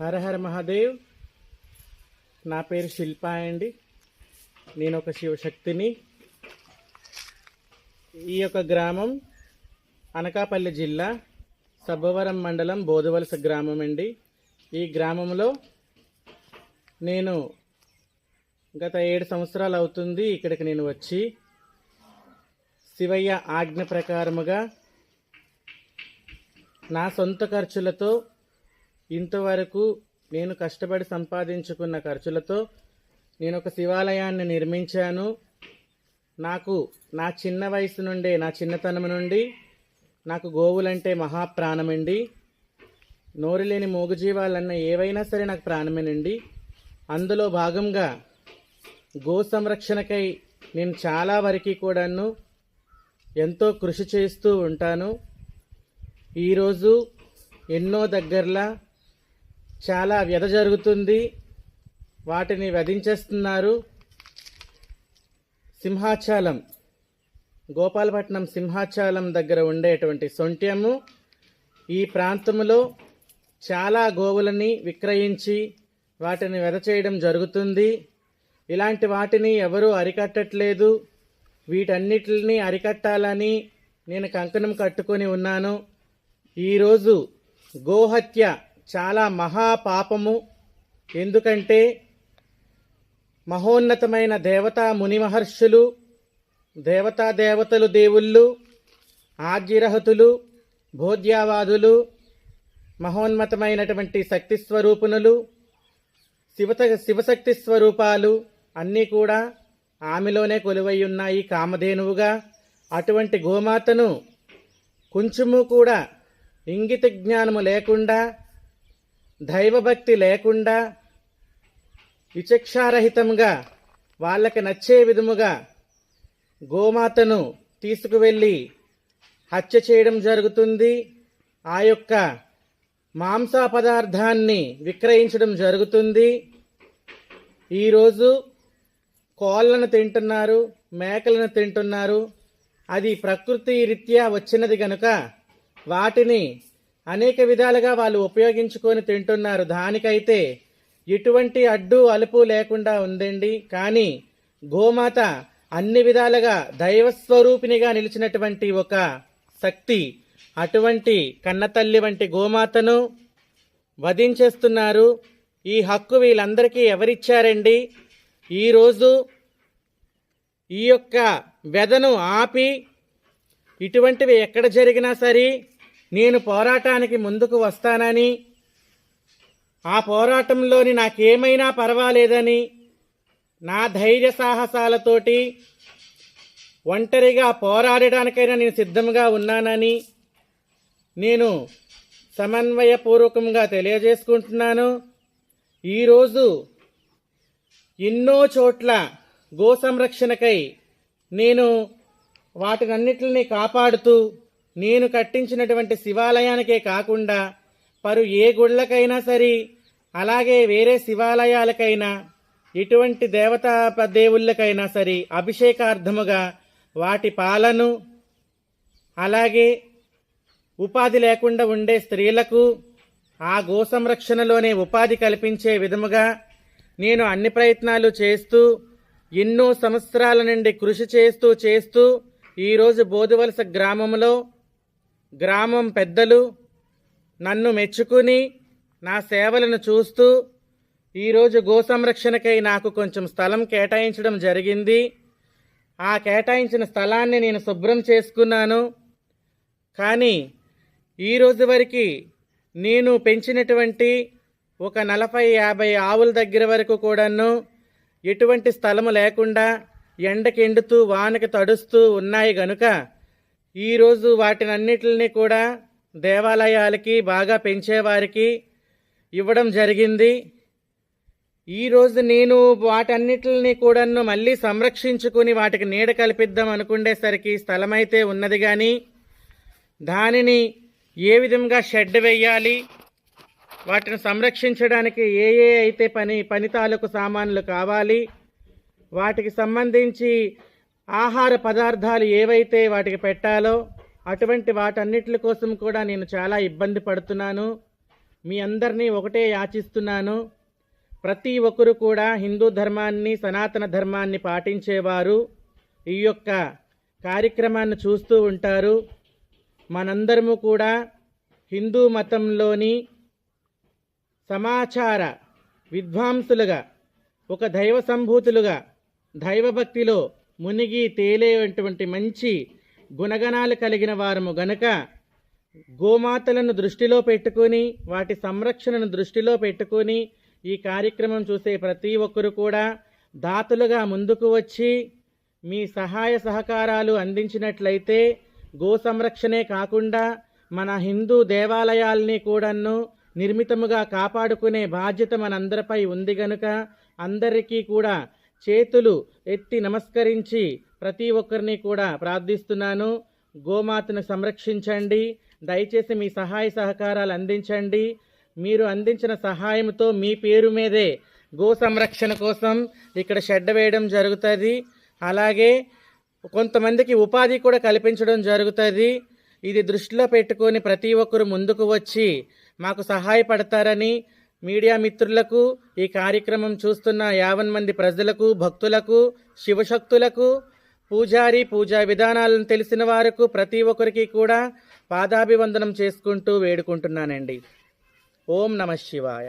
హర హర మహాదేవ్. నా పేరు శిల్ప అండి. నేను ఒక శివశక్తిని. ఈ యొక్క గ్రామం అనకాపల్లి జిల్లా సబ్బవరం మండలం బోధవలస గ్రామం అండి. ఈ గ్రామంలో నేను గత ఏడు సంవత్సరాలు అవుతుంది ఇక్కడికి నేను వచ్చి. శివయ్య ఆజ్ఞ ప్రకారముగా నా సొంత ఖర్చులతో ఇంతవరకు నేను కష్టపడి సంపాదించుకున్న ఖర్చులతో నేను ఒక శివాలయాన్ని నిర్మించాను. నాకు నా చిన్న వయసు నుండే నా చిన్నతనం నుండి నాకు గోవులంటే మహాప్రాణమండి. నోరు లేని మూగజీవాలన్న ఏవైనా సరే నాకు ప్రాణమేనండి. అందులో భాగంగా గో సంరక్షణకై నేను చాలా వరకు కూడాను ఎంతో కృషి చేస్తూ ఉంటాను. ఈరోజు ఎన్నో దగ్గరలా చాలా వ్యధ జరుగుతుంది. వాటిని వధించేస్తున్నారు సింహాచలం గోపాలపట్నం సింహాచలం దగ్గర ఉండేటువంటి సొంట్యము. ఈ ప్రాంతంలో చాలా గోవులని విక్రయించి వాటిని వెద చేయడం జరుగుతుంది. ఇలాంటి వాటిని ఎవరూ అరికట్టట్లేదు. వీటన్నిటిని అరికట్టాలని నేను కంకణం కట్టుకొని ఉన్నాను. ఈరోజు గోహత్య చాలా మహాపాపము. ఎందుకంటే మహోన్నతమైన దేవతా ముని మహర్షులు దేవతా దేవతలు దేవుళ్ళు ఆజ్యరహతులు భోజ్యావాదులు మహోన్నతమైనటువంటి శక్తి స్వరూపునులు శివత శివశక్తి స్వరూపాలు అన్నీ కూడా ఆమెలోనే కొలువై ఉన్నాయి కామధేనువుగా. అటువంటి గోమాతను కొంచెము కూడా ఇంగిత జ్ఞానము లేకుండా దైవభక్తి లేకుండా విచక్షారహితంగా వాళ్ళకి నచ్చే విధముగా గోమాతను తీసుకువెళ్ళి హత్య చేయడం జరుగుతుంది. ఆ యొక్క మాంస పదార్థాన్ని విక్రయించడం జరుగుతుంది. ఈరోజు కోళ్ళను తింటున్నారు మేకలను తింటున్నారు. అది ప్రకృతి రీత్యా వచ్చినది గనుక వాటిని అనేక విధాలుగా వాళ్ళు ఉపయోగించుకొని తింటున్నారు. దానికైతే ఎటువంటి అడ్డు అలుపు లేకుండా ఉందండి. కానీ గోమాత అన్ని విధాలుగా దైవస్వరూపినిగా నిలిచినటువంటి ఒక శక్తి అటువంటి కన్నతల్లి వంటి గోమాతను వధించేస్తున్నారు. ఈ హక్కు వీళ్ళందరికీ ఎవరిచ్చారండి? ఈరోజు ఈ యొక్క వెదను ఆపి ఇటువంటివి ఎక్కడ జరిగినా సరే నేను పోరాటానికి ముందుకు వస్తానని ఆ పోరాటంలోని నాకేమైనా పర్వాలేదని నా ధైర్య సాహసాలతోటి ఒంటరిగా పోరాడడానికైనా నేను సిద్ధంగా ఉన్నానని నేను సమన్వయపూర్వకంగా తెలియజేసుకుంటున్నాను. ఈరోజు ఎన్నో చోట్ల గో సంరక్షణకై నేను వాటినన్నిటిని కాపాడుతూ నేను కట్టించినటువంటి శివాలయానికే కాకుండా పరు ఏ గుళ్ళకైనా సరే అలాగే వేరే శివాలయాలకైనా ఎటువంటి దేవతా దేవుళ్ళకైనా సరే అభిషేకార్థముగా వాటి పాలను అలాగే ఉపాధి లేకుండా ఉండే స్త్రీలకు ఆ గో సంరక్షణలోనే ఉపాధి కల్పించే విధముగా నేను అన్ని ప్రయత్నాలు చేస్తూ ఎన్నో సంవత్సరాల నుండి కృషి చేస్తూ చేస్తూ ఈరోజు బోధవలస గ్రామంలో గ్రామం పెద్దలు నన్ను మెచ్చుకుని నా సేవలను చూస్తూ ఈరోజు గో సంరక్షణకై నాకు కొంచెం స్థలం కేటాయించడం జరిగింది. ఆ కేటాయించిన స్థలాన్ని నేను శుభ్రం చేసుకున్నాను. కానీ ఈ రోజు వరకు నేను పెంచినటువంటి ఒక నలభై యాభై ఆవుల దగ్గర వరకు కూడాను ఎటువంటి స్థలము లేకుండా ఎండకి ఎండుతూ వానకి తడుస్తూ ఉన్నాయి గనుక ఈరోజు వాటినన్నిటిని కూడా దేవాలయాలకి బాగా పెంచేవారికి ఇవ్వడం జరిగింది. ఈరోజు నేను వాటన్నిటిని కూడాను మళ్ళీ సంరక్షించుకుని వాటికి నీడ కల్పిద్దాం అనుకునేసరికి స్థలమైతే ఉన్నది కానీ దానిని ఏ విధంగా షెడ్ వేయాలి వాటిని సంరక్షించడానికి ఏ ఏ అయితే పని పని తాలూకు సామాన్లు కావాలి వాటికి సంబంధించి ఆహార పదార్థాలు ఏవైతే వాటికి పెట్టాలో అటువంటి వాటన్నిటి కోసం కూడా నేను చాలా ఇబ్బంది పడుతున్నాను. మీ అందరినీ ఒకటే యాచిస్తున్నాను. ప్రతి ఒక్కరు కూడా హిందూ ధర్మాన్ని సనాతన ధర్మాన్ని పాటించేవారు. ఈ యొక్క కార్యక్రమాన్ని చూస్తూ ఉంటారు. మనందరము కూడా హిందూ మతంలోని సమాచార విద్వాంసులుగా ఒక దైవ సంభూతులుగా దైవభక్తిలో మునిగి తేలేటువంటి మంచి గుణగణాలు కలిగిన వారము గనక గోమాతలను దృష్టిలో పెట్టుకొని వాటి సంరక్షణను దృష్టిలో పెట్టుకొని ఈ కార్యక్రమం చూసే ప్రతి ఒక్కరు కూడా దాతలుగా ముందుకు వచ్చి మీ సహాయ సహకారాలు అందించినట్లయితే గో సంరక్షణే కాకుండా మన హిందూ దేవాలయాల్ని కూడాను నిర్మితముగా కాపాడుకునే బాధ్యత మనందరిపై ఉంది గనుక అందరికీ కూడా చేతులు ఎత్తి నమస్కరించి ప్రతి ఒక్కరిని కూడా ప్రార్థిస్తున్నాను. గోమాతను సంరక్షించండి. దయచేసి మీ సహాయ సహకారాలు అందించండి. మీరు అందించిన సహాయంతో మీ పేరు మీదే గో సంరక్షణ కోసం ఇక్కడ షెడ్ వేయడం జరుగుతుంది. అలాగే కొంతమందికి ఉపాధి కూడా కల్పించడం జరుగుతుంది. ఇది దృష్టిలో పెట్టుకొని ప్రతి ఒక్కరు ముందుకు వచ్చి మాకు సహాయపడతారని మీడియా మిత్రులకు ఈ కార్యక్రమం చూస్తున్న యావన్ మంది ప్రజలకు భక్తులకు శివశక్తులకు పూజారి పూజా విధానాలను తెలిసిన వారికి ప్రతి ఒక్కరికి కూడా పాదాభివందనం చేసుకుంటూ వేడుకుంటున్నానండి. ఓం నమ శివాయ.